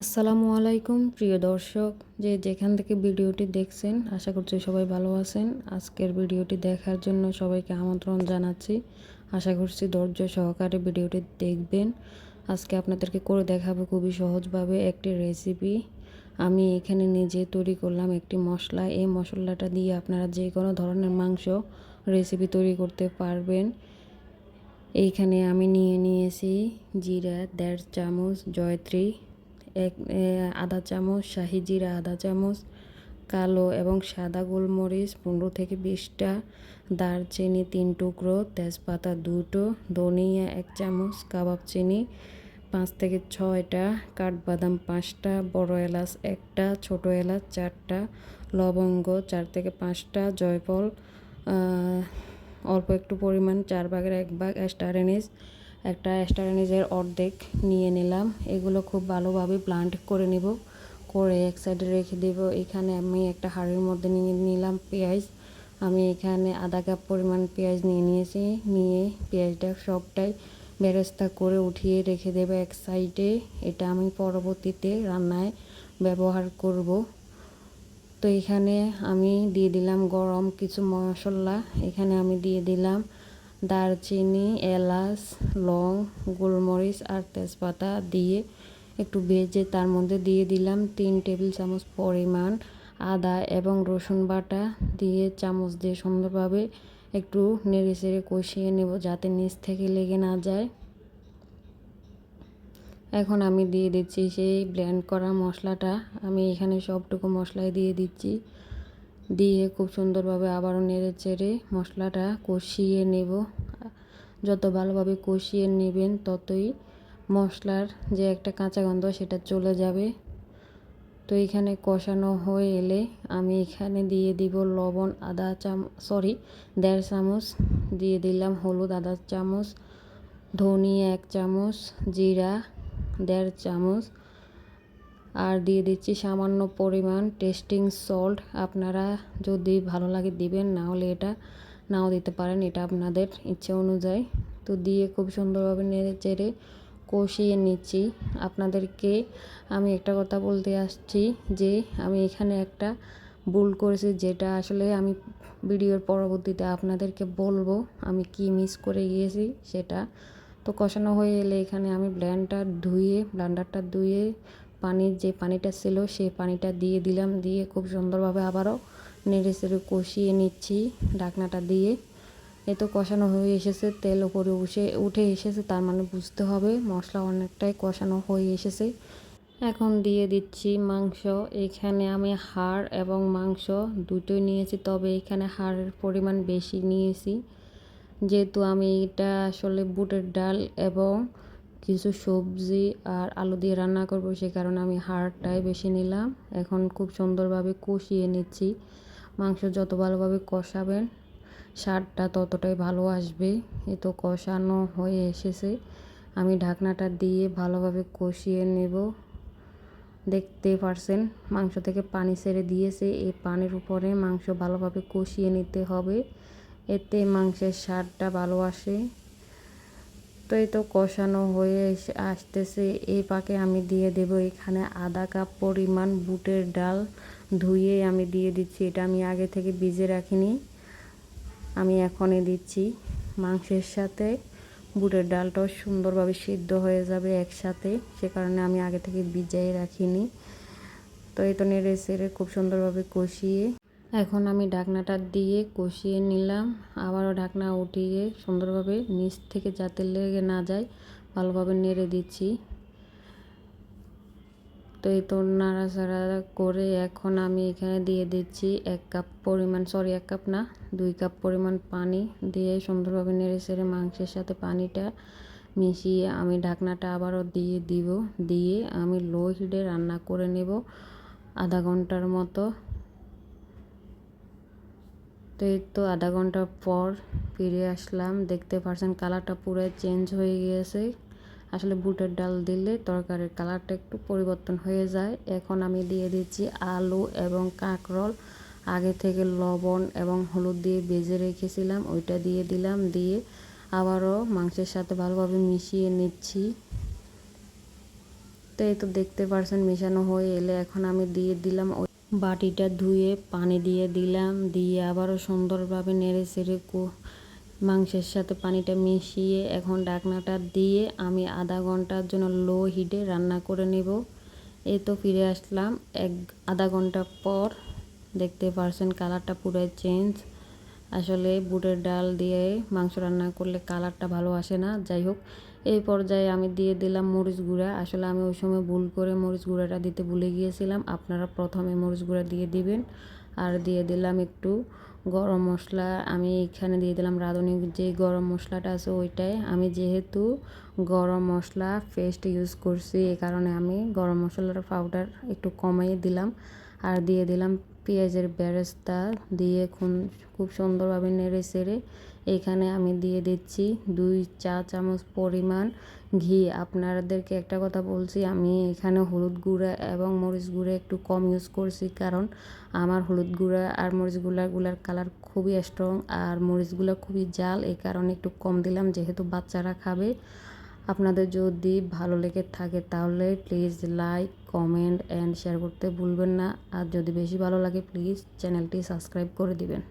আসসালামু আলাইকুম, প্রিয় দর্শক। যে যেখান থেকে ভিডিওটি দেখছেন, আশা করছি সবাই ভালো আছেন। আজকের ভিডিওটি দেখার জন্য সবাইকে আমন্ত্রণ জানাচ্ছি। আশা করছি ধৈর্য সহকারে ভিডিওটি দেখবেন। আজকে আপনাদেরকে করে দেখাবো খুবই সহজভাবে একটি রেসিপি আমি এখানে নিজে তৈরি করলাম একটি মশলা। এই মশলাটা দিয়ে আপনারা যে কোনো ধরনের মাংস রেসিপি তৈরি করতে পারবেন। এইখানে আমি নিয়ে নিয়েছি জিরা, দেড় চামচ জয়ত্রী এক আধা চামচ শাহি জিরা, আধা চামচ কালো এবং সাদা গোলমরিচ, পনেরো থেকে বিশটা দারচিনি, তিন টুকরো তেজপাতা, দুটো ধনিয়া, এক চামচ কাবাব চিনি, পাঁচ থেকে ছয়টা কাঠবাদাম, পাঁচটা বড় এলাচ, একটা ছোট এলাচ, চারটা লবঙ্গ, চার থেকে পাঁচটা জয়ফল অল্প একটু পরিমাণ, চার ভাগের এক ভাগ স্টার এনিস একটা স্টারনিজের অর্ধেক নিয়ে নিলাম। এগুলো খুব ভালোভাবে ব্লান্ড করে নিব। করে এক সাইডে রেখে দেব। এখানে আমি একটা হাঁড়ির মধ্যে নিয়ে নিলাম পেঁয়াজ। আমি এখানে আধা কাপ পরিমাণ পেঁয়াজ নিয়ে নিয়েছি। নিয়ে পেঁয়াজটা সবটাই বেরেস্তা করে উঠিয়ে রেখে দেবে এক সাইডে এটা আমি পরবর্তীতে রান্নায় ব্যবহার করব। তো এখানে আমি দিয়ে দিলাম গরম কিছু মশলা। এখানে আমি দিয়ে দিলাম দারচিনি, এলাচ, লং, গোলমরিচ আর তেজপাতা দিয়ে একটু ভেজে তার মধ্যে দিয়ে দিলাম তিন টেবিল চামচ পরিমাণ আদা এবং রসুন বাটা দিয়ে চামচ দিয়ে সুন্দরভাবে একটু নেড়ে চেড়ে কষিয়ে নেব যাতে নিচ থেকে লেগে না যায়। এখন আমি দিয়ে দিচ্ছি সেই ব্লেন্ড করা মশলাটা। আমি এখানে সবটুকু মশলাই দিয়ে দিচ্ছি। দিয়ে খুব সুন্দরভাবে আবারও নেড়ে চেড়ে মশলাটা কষিয়ে নেব। যত ভালোভাবে কষিয়ে নেবেন ততই মশলার যে একটা কাঁচা গন্ধ সেটা চলে যাবে। তো এখানে কষানো হয়ে এলে আমি এখানে দিয়ে দিব লবণ, আদা চাম সরি দেড় চামচ, দিয়ে দিলাম হলুদ, আদা চামচ, ধনিয়া এক চামচ, জিরা দেড় চামচ আর দিয়ে দিচ্ছি সামান্য পরিমাণ টেস্টিং সল্ট। আপনারা যদি ভালো লাগে দিবেন, না হলে এটা নাও দিতে পারেন, এটা আপনাদের ইচ্ছে অনুযায়ী। তো দিয়ে খুব সুন্দরভাবে নেড়ে চেড়ে কষিয়ে নিচ্ছি। আপনাদেরকে আমি একটা কথা বলতে আসছি যে, আমি এখানে একটা ভুল করেছি যেটা আসলে আমি ভিডিওর পরবর্তীতে আপনাদেরকে বলব আমি কি মিস করে গিয়েছি সেটা। তো কষানো হয়ে এলে এখানে আমি ব্ল্যান্ডটা ধুয়ে ব্ল্যান্ডারটা ধুয়ে পানির যে পানিটা ছিল, সেই পানিটা দিয়ে দিলাম। দিয়ে খুব সুন্দরভাবে আবারও নেড়ে চেড়ে কষিয়ে নিচ্ছি ঢাকনাটা দিয়ে। এ তো কষানো হয়ে এসেছে, তেল ওপরে উঠে উঠে এসেছে, তার মানে বুঝতে হবে মশলা অনেকটাই কষানো হয়ে এসেছে। এখন দিয়ে দিচ্ছি মাংস। এখানে আমি হাড় এবং মাংস দুটোই নিয়েছি, তবে এখানে হাড়ের পরিমাণ বেশি নিয়েছি। যেহেতু আমি এটা আসলে বুটের ডাল এবং কিছু সবজি আর আলু দিয়ে রান্না করব, সে কারণে আমি হাড়টাই বেশি নিলাম। এখন খুব সুন্দরভাবে কষিয়ে নিচ্ছি। মাংস যত ভালোভাবে কষাবেন, স্বাদটা ততটাই ভালো আসবে। এ তো কষানো হয়ে এসেছে। আমি ঢাকনাটা দিয়ে ভালোভাবে কষিয়ে নেব। দেখতে পারছেন, মাংস থেকে পানি ছেড়ে দিয়েছে। এই পানির উপরে মাংস ভালোভাবে কষিয়ে নিতে হবে। এতে মাংসের স্বাদটা ভালো আসে। তো তো কষানো হয়ে আসতেছে। এই পাকে আমি দিয়ে দেব এখানে আধা কাপ পরিমাণ বুটের ডাল ধুয়ে আমি দিয়ে দিচ্ছি। এটা আমি আগে থেকে ভিজে রাখিনি। আমি এখনই দিচ্ছি। মাংসের সাথে বুটের ডালটাও সুন্দরভাবে সিদ্ধ হয়ে যাবে একসাথে। সে কারণে আমি আগে থেকে ভিজাই রাখিনি। তো এই তো নেড়ে সেড়ে খুব সুন্দরভাবে কষিয়ে এখন আমি ঢাকনাটা দিয়ে কষিয়ে নিলাম। আবারও ঢাকনা উঠিয়ে সুন্দরভাবে নিচ থেকে যাতে লেগে না যায়, ভালোভাবে নেড়ে দিচ্ছি। তো এই তো নাড়াচাড়া করে এখন আমি এখানে দিয়ে দিচ্ছি এক কাপ পরিমাণ সরি এক কাপ না, দুই কাপ পরিমাণ পানি দিয়ে সুন্দরভাবে নেড়ে চেড়ে মাংসের সাথে পানিটা মিশিয়ে আমি ঢাকনাটা আবারও দিয়ে দিব। দিয়ে আমি লো হিটে রান্না করে নেব আধা ঘণ্টার মতো। তো এই তো আধা ঘণ্টা পর ফিরে আসলাম। দেখতে পারছেন কালারটা পুরো চেঞ্জ হয়ে গিয়েছে। আসলে বুটের ডাল দিলে তরকারির কালারটা একটু পরিবর্তন হয়ে যায়। এখন আমি দিয়ে দিচ্ছি আলু এবং কাঁকরোল। আগে থেকে লবণ এবং হলুদ দিয়ে বেজে রেখেছিলাম, ওইটা দিয়ে দিলাম। দিয়ে আবারও মাংসের সাথে ভালোভাবে মিশিয়ে নিচ্ছি। তো এই তো দেখতে পারছেন মেশানো হয়ে এলে এখন আমি দিয়ে দিলাম বাটিটা ধুয়ে পানি দিয়ে দিলাম। দিয়ে আবারও সুন্দরভাবে নেড়ে চেড়ে মাংসের সাথে পানিটা মিশিয়ে এখন ডাকনাটা দিয়ে আমি আধা ঘণ্টার জন্য লো হিটে রান্না করে নেব। এই তো ফিরে আসলাম। এক আধা ঘণ্টা পর দেখতে পারছেন কালারটা পুরো চেঞ্জ। আসলে বুটের ডাল দিয়ে মাংস রান্না করলে কালারটা ভালো আসে না। যাই হোক এই পর্যায়ে আমি দিয়ে দিলাম মরিচ গুঁড়া। আসলে আমি ওই সময় ভুল করে মরিচ গুঁড়াটা দিতে ভুলে গিয়েছিলাম। আপনারা প্রথমে মরিচ গুঁড়া দিয়ে দিবেন। আর দিয়ে দিলাম একটু গরম মশলা আমি এখানে দিয়ে দিলাম রাঁধুনি। যে গরম মশলাটা আছে ওইটাই। আমি যেহেতু গরম মশলা পেস্ট ইউজ করছি এই কারণে আমি গরম মশলার পাউডার একটু কমিয়ে দিলাম। আর দিয়ে দিলাম পেঁয়াজের বেরেস্তা দিয়ে খুন, খুব সুন্দরভাবে নেড়ে চেড়ে এখানে আমি দিয়ে দিচ্ছি দুই চা চামচ পরিমাণ ঘি। আপনাদেরকে একটা কথা বলছি, আমি এখানে হলুদ গুঁড়া এবং মরিচ গুঁড়া একটু কম ইউজ করছি, কারণ আমার হলুদ গুঁড়া আর মরিচ গুঁড়াগুলার কালার খুবই স্ট্রং আর মরিচগুলো খুবই জাল, এই কারণে একটু কম দিলাম যেহেতু বাচ্চারা খাবে। আপনাদের যদি ভালো লেগে থাকে তাহলে please like comment and share করতে ভুলবেন না। আর যদি বেশি ভালো লাগে প্লিজ চ্যানেলটি সাবস্ক্রাইব করে দিবেন।